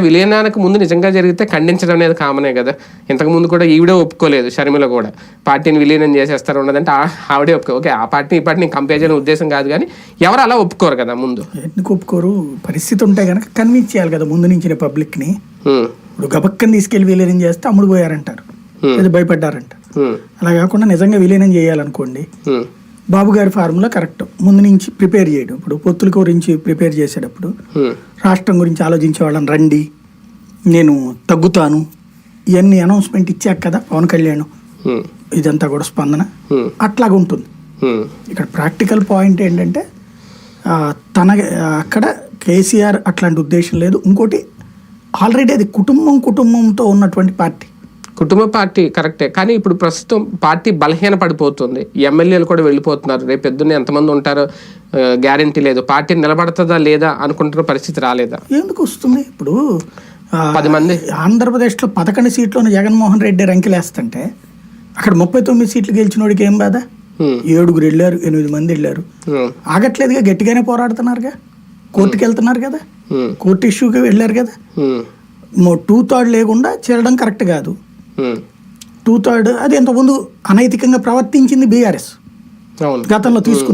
విలీనానికి ముందు నిజంగా జరిగితే ఖండించడం అనేది కామనే కదా. ఇంతకు ముందు కూడా ఈవిడే ఒప్పుకోలేదు షర్మిల కూడా. పార్టీని విలీనం చేసేస్తారు ఉన్నదంటే ఆ- ఆవిడే ఒప్పుకో ఓకే ఆ పార్టీ ఈ పార్టీని కంపేర్ చేయడం ఉద్దేశం కాదు కానీ ఎవరు అలా ఒప్పుకోరు కదా ముందు. ఎందుకు ఒప్పుకోరు? పరిస్థితి ఉంటే కనుక కన్విన్స్ చేయాలి కదా ముందు నుంచి పబ్లిక్ని. ఇప్పుడు గబక్కని తీసుకెళ్ళి విలీనం చేస్తే అమ్ముడు పోయారంటారు. ఉమ్, అలా కాకుండా నిజంగా విలీనం చేయాలనుకోండి. బాబు గారి ఫార్ములా కరెక్ట్. ముందు నుంచి ప్రిపేర్ చేయడం. ఇప్పుడు పొత్తుల గురించి ప్రిపేర్ చేసేటప్పుడు రాష్ట్రం గురించి ఆలోచించే వాళ్ళని రండి నేను తగ్గుతాను. ఇవన్నీ అనౌన్స్మెంట్ ఇచ్చాక కదా పవన్ కళ్యాణ్. ఇదంతా కూడా స్పందన. అట్లాగా ఉంటుంది. ఇక్కడ ప్రాక్టికల్ పాయింట్ ఏంటంటే తన అక్కడ కేసీఆర్ అట్లాంటి ఉద్దేశం లేదు. ఇంకోటి ఆల్రెడీ అది కుటుంబం కుటుంబంతో ఉన్నటువంటి పార్టీ. కుటుంబ పార్టీ కరెక్టే. కానీ ఇప్పుడు ప్రస్తుతం పార్టీ బలహీన పడిపోతుంది ఎమ్మెల్యేలు కూడా వెళ్ళిపోతున్నారు. రేపు పొద్దున్న ఎంతమంది ఉంటారో గ్యారంటీ లేదు. పార్టీ నిలబడుతుందా లేదా అనుకుంటున్న పరిస్థితి రాలేదా? ఎందుకు వస్తుంది? ఇప్పుడు పది మంది. ఆంధ్రప్రదేశ్లో పదకొండు సీట్లను జగన్మోహన్ రెడ్డి రంకెలేస్తుంటే అక్కడ ముప్పై తొమ్మిది సీట్లు గెలిచినోడికి ఏం బాధ? ఏడుగురు వెళ్ళారు ఎనిమిది మంది వెళ్ళారు. ఆగట్లేదుగా గట్టిగానే పోరాడుతున్నారుగా? కోర్టుకి వెళ్తున్నారు కదా? కోర్టు ఇష్యూకి వెళ్ళారు కదా? టూ థర్డ్ లేకుండా చేరడం కరెక్ట్ కాదు. టూ థర్డ్ అది ఇంతకుముందు అనైతికంగా ప్రవర్తించింది బీఆర్ఎస్ గతంలో తీసుకుంది?